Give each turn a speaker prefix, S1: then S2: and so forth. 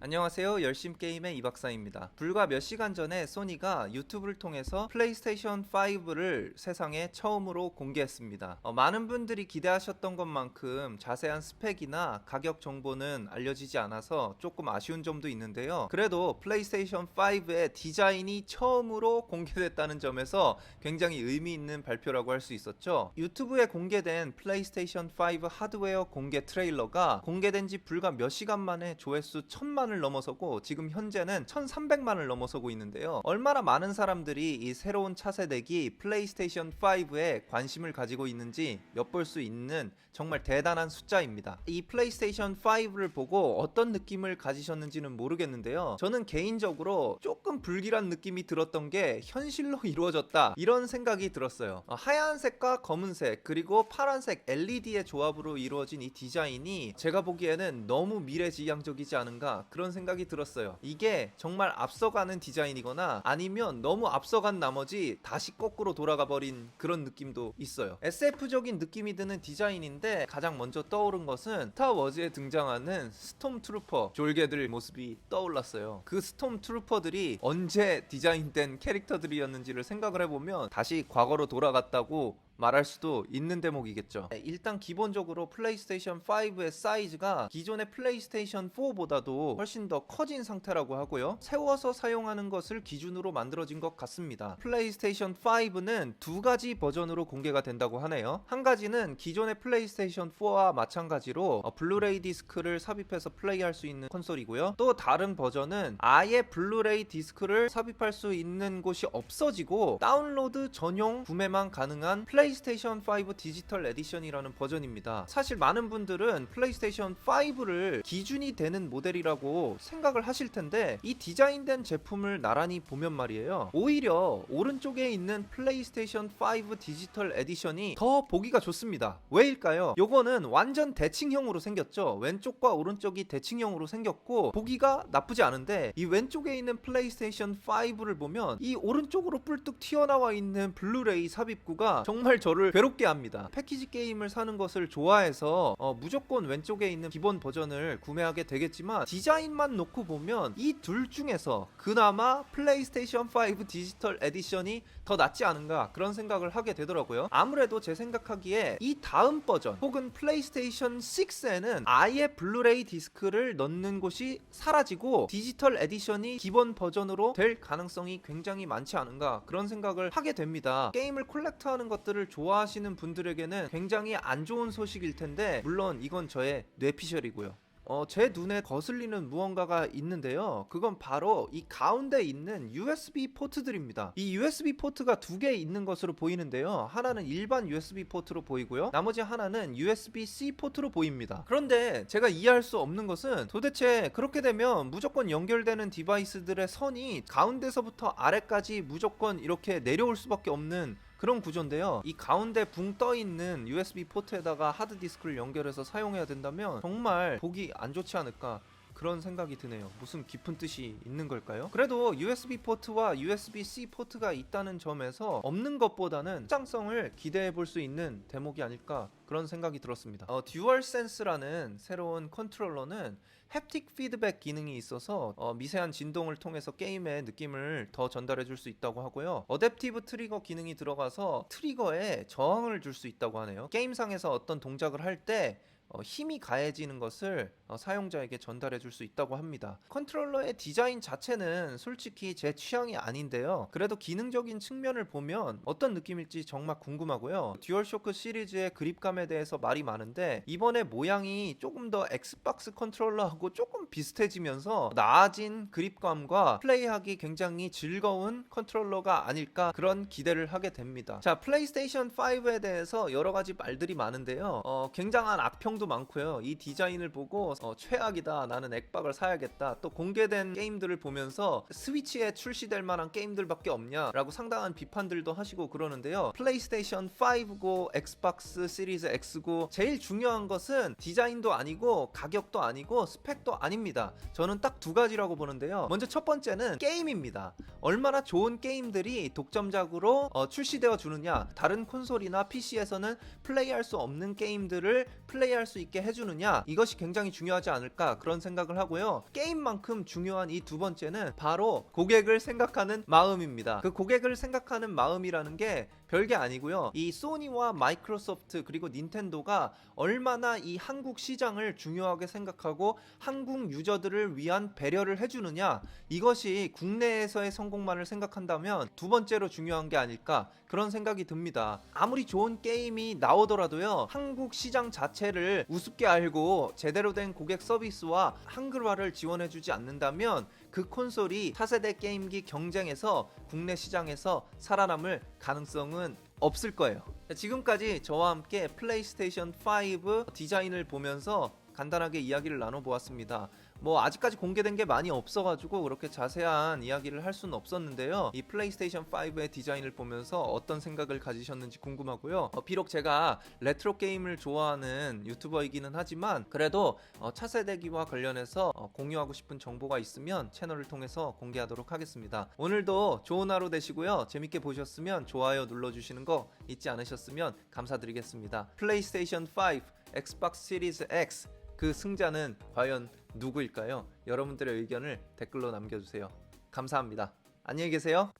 S1: 안녕하세요. 열심 게임의 이박사입니다. 불과 몇 시간 전에 소니가 유튜브를 통해서 플레이스테이션 5를 세상에 처음으로 공개했습니다. 어, 많은 분들이 기대하셨던 것만큼 자세한 스펙이나 가격 정보는 알려지지 않아서 조금 아쉬운 점도 있는데요. 그래도 플레이스테이션 5의 디자인이 처음으로 공개됐다는 점에서 굉장히 의미 있는 발표라고 할 수 있었죠. 유튜브에 공개된 플레이스테이션 5 하드웨어 공개 트레일러가 공개된 지 불과 몇 시간 만에 조회수 1000만 을 넘어서고 지금 현재는 1300만을 넘어서고 있는데요. 얼마나 많은 사람들이 이 새로운 차세대기 플레이스테이션 5에 관심을 가지고 있는지 엿볼 수 있는 정말 대단한 숫자입니다. 이 플레이스테이션 5를 보고 어떤 느낌을 가지셨는지는 모르겠는데요. 저는 개인적으로 조금 불길한 느낌이 들었던 게 현실로 이루어졌다 이런 생각이 들었어요. 어, 하얀색과 검은색 그리고 파란색 LED의 조합으로 이루어진 이 디자인이 제가 보기에는 너무 미래지향적이지 않은가 그런 생각이 들었어요. 이게 정말 앞서가는 디자인이거나 아니면 너무 앞서간 나머지 다시 거꾸로 돌아가 버린 그런 느낌도 있어요. SF적인 느낌이 드는 디자인인데 가장 먼저 떠오른 것은 스타워즈에 등장하는 스톰 트루퍼 졸개들 모습이 떠올랐어요. 그 스톰 트루퍼들이 언제 디자인된 캐릭터들이었는지를 생각을 해보면 다시 과거로 돌아갔다고 말할 수도 있는 대목이겠죠. 네, 일단 기본적으로 플레이스테이션 5의 사이즈가 기존의 플레이스테이션 4보다도 훨씬 더 커진 상태라고 하고요. 세워서 사용하는 것을 기준으로 만들어진 것 같습니다. 플레이스테이션 5는 두 가지 버전으로 공개가 된다고 하네요. 한 가지는 기존의 플레이스테이션 4와 마찬가지로 어, 블루레이 디스크를 삽입해서 플레이할 수 있는 콘솔이고요. 또 다른 버전은 아예 블루레이 디스크를 삽입할 수 있는 곳이 없어지고 다운로드 전용 구매만 가능한 플레이 스테이션 5 디지털 에디션이라는 버전입니다. 사실 많은 분들은 플레이스테이션 5를 기준이 되는 모델이라고 생각을 하실 텐데 이 디자인된 제품을 나란히 보면 말이에요. 오히려 오른쪽에 있는 플레이스테이션 5 디지털 에디션이 더 보기가 좋습니다. 왜일까요? 요거는 완전 대칭형으로 생겼죠. 왼쪽과 오른쪽이 대칭형으로 생겼고 보기가 나쁘지 않은데 이 왼쪽에 있는 플레이스테이션 5를 보면 이 오른쪽으로 뿔뚝 튀어나와 있는 블루레이 삽입구가 정말 저를 괴롭게 합니다. 패키지 게임을 사는 것을 좋아해서 어, 무조건 왼쪽에 있는 기본 버전을 구매하게 되겠지만 디자인만 놓고 보면 이 둘 중에서 그나마 플레이스테이션 5 디지털 에디션이 더 낫지 않은가 그런 생각을 하게 되더라고요. 아무래도 제 생각하기에 이 다음 버전 혹은 플레이스테이션 6에는 아예 블루레이 디스크를 넣는 곳이 사라지고 디지털 에디션이 기본 버전으로 될 가능성이 굉장히 많지 않은가 그런 생각을 하게 됩니다. 게임을 콜렉트하는 것들을 좋아하시는 분들에게는 굉장히 안 좋은 소식일 텐데 물론 이건 저의 뇌피셜이고요. 어, 제 눈에 거슬리는 무언가가 있는데요. 그건 바로 이 가운데 있는 USB 포트들입니다. 이 USB 포트가 두 개 있는 것으로 보이는데요. 하나는 일반 USB 포트로 보이고요. 나머지 하나는 USB-C 포트로 보입니다. 그런데 제가 이해할 수 없는 것은 도대체 그렇게 되면 무조건 연결되는 디바이스들의 선이 가운데서부터 아래까지 무조건 이렇게 내려올 수밖에 없는 그런 구조인데요. 이 가운데 붕 떠 있는 USB 포트에다가 하드 디스크를 연결해서 사용해야 된다면 정말 보기 안 좋지 않을까. 그런 생각이 드네요. 무슨 깊은 뜻이 있는 걸까요? 그래도 USB 포트와 USB-C 포트가 있다는 점에서 없는 것보다는 확장성을 기대해 볼 수 있는 대목이 아닐까 그런 생각이 들었습니다. 어, 듀얼 센스라는 새로운 컨트롤러는 햅틱 피드백 기능이 있어서 어, 미세한 진동을 통해서 게임의 느낌을 더 전달해 줄 수 있다고 하고요. 어댑티브 트리거 기능이 들어가서 트리거에 저항을 줄 수 있다고 하네요. 게임상에서 어떤 동작을 할때 어, 힘이 가해지는 것을 어, 사용자에게 전달해 줄 수 있다고 합니다. 컨트롤러의 디자인 자체는 솔직히 제 취향이 아닌데요. 그래도 기능적인 측면을 보면 어떤 느낌일지 정말 궁금하고요. 듀얼쇼크 시리즈의 그립감에 대해서 말이 많은데 이번에 모양이 조금 더 엑스박스 컨트롤러하고 조금 비슷해지면서 나아진 그립감과 플레이하기 굉장히 즐거운 컨트롤러가 아닐까 그런 기대를 하게 됩니다. 자, 플레이스테이션 5에 대해서 여러 가지 말들이 많은데요. 어, 굉장한 악평 도 많고요. 이 디자인을 보고 어, 최악이다. 나는 액박을 사야겠다. 또 공개된 게임들을 보면서 스위치에 출시될 만한 게임들밖에 없냐라고 상당한 비판들도 하시고 그러는데요. 플레이스테이션 5고 엑스박스 시리즈 X고 제일 중요한 것은 디자인도 아니고 가격도 아니고 스펙도 아닙니다. 저는 딱 두 가지라고 보는데요. 먼저 첫 번째는 게임입니다. 얼마나 좋은 게임들이 독점작으로 어, 출시되어 주느냐. 다른 콘솔이나 PC에서는 플레이할 수 없는 게임들을 플레이할 수 있게 해주느냐 이것이 굉장히 중요하지 않을까 그런 생각을 하고요. 게임만큼 중요한 이 두 번째는 바로 고객을 생각하는 마음입니다. 그 고객을 생각하는 마음이라는 게 별게 아니고요. 이 소니와 마이크로소프트 그리고 닌텐도가 얼마나 이 한국 시장을 중요하게 생각하고 한국 유저들을 위한 배려를 해주느냐 이것이 국내에서의 성공만을 생각한다면 두 번째로 중요한 게 아닐까 그런 생각이 듭니다. 아무리 좋은 게임이 나오더라도요 한국 시장 자체를 우습게 알고 제대로 된 고객 서비스와 한글화를 지원해주지 않는다면 그 콘솔이 차세대 게임기 경쟁에서 국내 시장에서 살아남을 가능성은 없을 거예요. 자, 지금까지 저와 함께 플레이스테이션 5 디자인을 보면서 간단하게 이야기를 나눠보았습니다. 뭐 아직까지 공개된 게 많이 없어가지고 그렇게 자세한 이야기를 할 수는 없었는데요. 이 플레이스테이션 5의 디자인을 보면서 어떤 생각을 가지셨는지 궁금하고요. 어, 비록 제가 레트로 게임을 좋아하는 유튜버이기는 하지만 그래도 어, 차세대기와 관련해서 어, 공유하고 싶은 정보가 있으면 채널을 통해서 공개하도록 하겠습니다. 오늘도 좋은 하루 되시고요. 재밌게 보셨으면 좋아요 눌러주시는 거 잊지 않으셨으면 감사드리겠습니다. 플레이스테이션 5, 엑스박스 시리즈 X 그 승자는 과연 누구일까요? 여러분들의 의견을 댓글로 남겨주세요. 감사합니다. 안녕히 계세요.